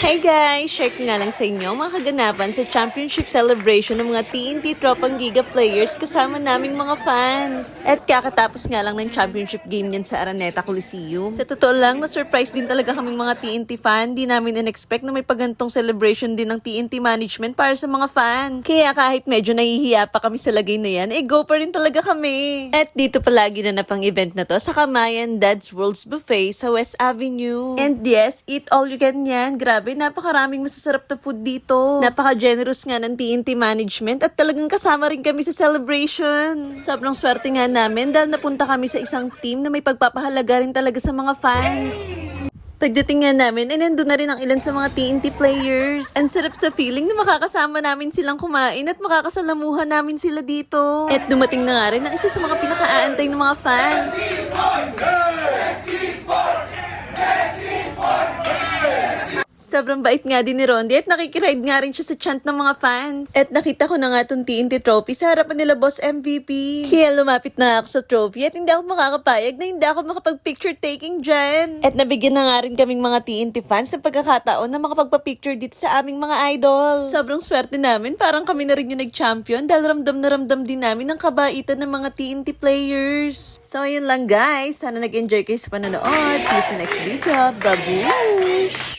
Hi guys! Share ko nga lang sa inyo mga kaganapan sa championship celebration ng mga TNT Tropang Giga players kasama naming mga fans. At kakatapos nga lang ng championship game niyan sa Araneta Coliseum. Sa totoo lang, na-surprise din talaga kaming mga TNT fan. Di namin in-expect na may pagantong celebration din ng TNT management para sa mga fans. Kaya kahit medyo nahihiya pa kami sa lagay na yan, eh go pa rin talaga kami. At dito palagi na napang event na to sa Kamayan Dad's World's Buffet sa West Avenue. And yes, eat all you can yan. Grabe, napakaraming masasarap na food dito. Napaka-generous nga ng TNT management at talagang kasama rin kami sa celebration. Sobrang swerte nga namin dahil napunta kami sa isang team na may pagpapahalaga rin talaga sa mga fans. Pagdating nga namin, ay nandun na rin ang ilan sa mga TNT players. Ang sarap sa feeling na makakasama namin silang kumain at makakasalamuhan namin sila dito. At dumating na nga rin ang isa sa mga pinakaaantay ng mga fans. Sobrang bait nga din ni Rondi at nakikiride nga rin siya sa chant ng mga fans. At nakita ko na nga itong TNT trophy sa harapan nila Boss MVP. Kaya lumapit na ako sa trophy at hindi ako makakapayag na hindi ako makapag-picture taking dyan. At nabigyan na nga rin kaming mga TNT fans ng pagkakataon na makapagpa-picture dito sa aming mga idol. Sobrang swerte namin, parang kami na rin yung nag-champion dahil ramdam na ramdam din namin ang kabaitan ng mga TNT players. So yun lang guys, sana nag-enjoy kayo sa panonood. See you sa next video. Babush!